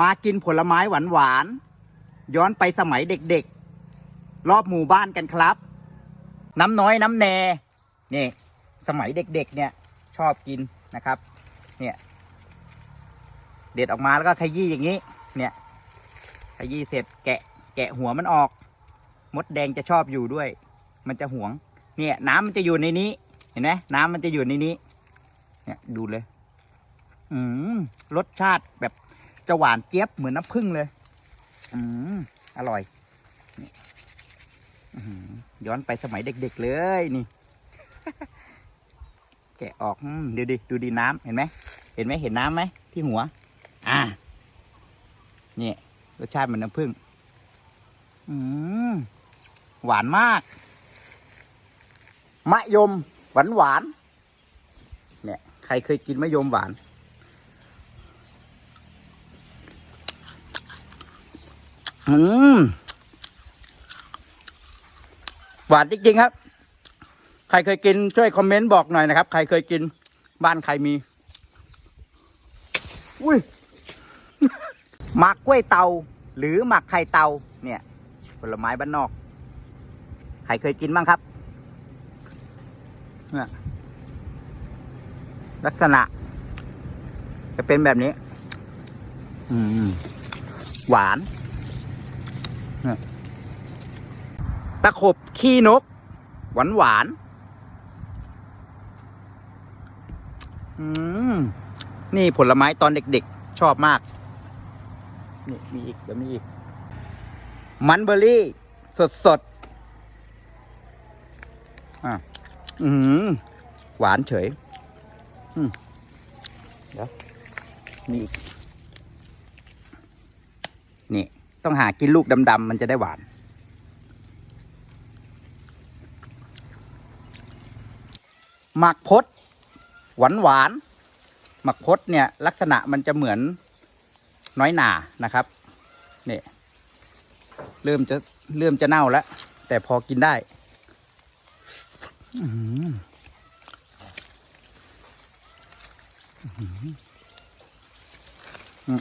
มากินผลไม้หวานๆย้อนไปสมัยเด็กๆ รอบหมู่บ้านกันครับ น้ำน้อยน้ำแนนี่ สมัยเด็กๆเนี่ย ชอบกินนะครับ เนี่ย เด็ดออกมาแล้วก็ขยี้อย่างนี้ เนี่ย ขยี้เสร็จแกะแกะหัวมันออก มดแดงจะชอบอยู่ด้วย มันจะหวง เนี่ย น้ำมันจะอยู่ในนี้ เห็นไหมน้ำมันจะอยู่ในนี้ เนี่ยดูเลย อืมรสชาติแบบ จะหวานเจี๊ยบเหมือนน้ำผึ้งเลย อืมอร่อยอย้อนไปสมัยเด็กๆเลยนี่ แกะออกอดูดิดูดิน้ำเห็นไหมเห็นไหมเห็นน้ำไหมที่หัว อ่านี่รสชาติเหมือนน้ำผึ้งอืมหวานมาก มะยมหวานหวานๆเนี่ย ใครเคยกินมะยมหวาน อืมหวานจริงๆครับ ใครเคยกินช่วยคอมเมนต์บอกหน่อยนะครับ ใครเคยกินบ้านใครมี อุ้ยหมักกล้วยเตา หรือหมักไข่เตา เนี่ยผลไม้บ้านนอก ใครเคยกินบ้างครับเนี่ยลักษณะ จะเป็นแบบนี้ อืมหวาน ตะขบขี้นก หวานหวานนี่ผลไม้ตอนเด็กๆ ชอบมาก นี่มีอีกเดี๋ยวมีอีก มันเบอร์รี่ สดสดๆอะอืมหวานเฉย อืมเดี๋ยวมีอีก นี่ ต้องหากินลูกดำๆมันจะได้หวาน หมักพดหวานหวานหมักพดเนี่ยลักษณะมันจะเหมือนน้อยหนานะครับเนี่ยเริ่มจะเริ่มจะเน่าแล้ว แต่พอกินได้อืม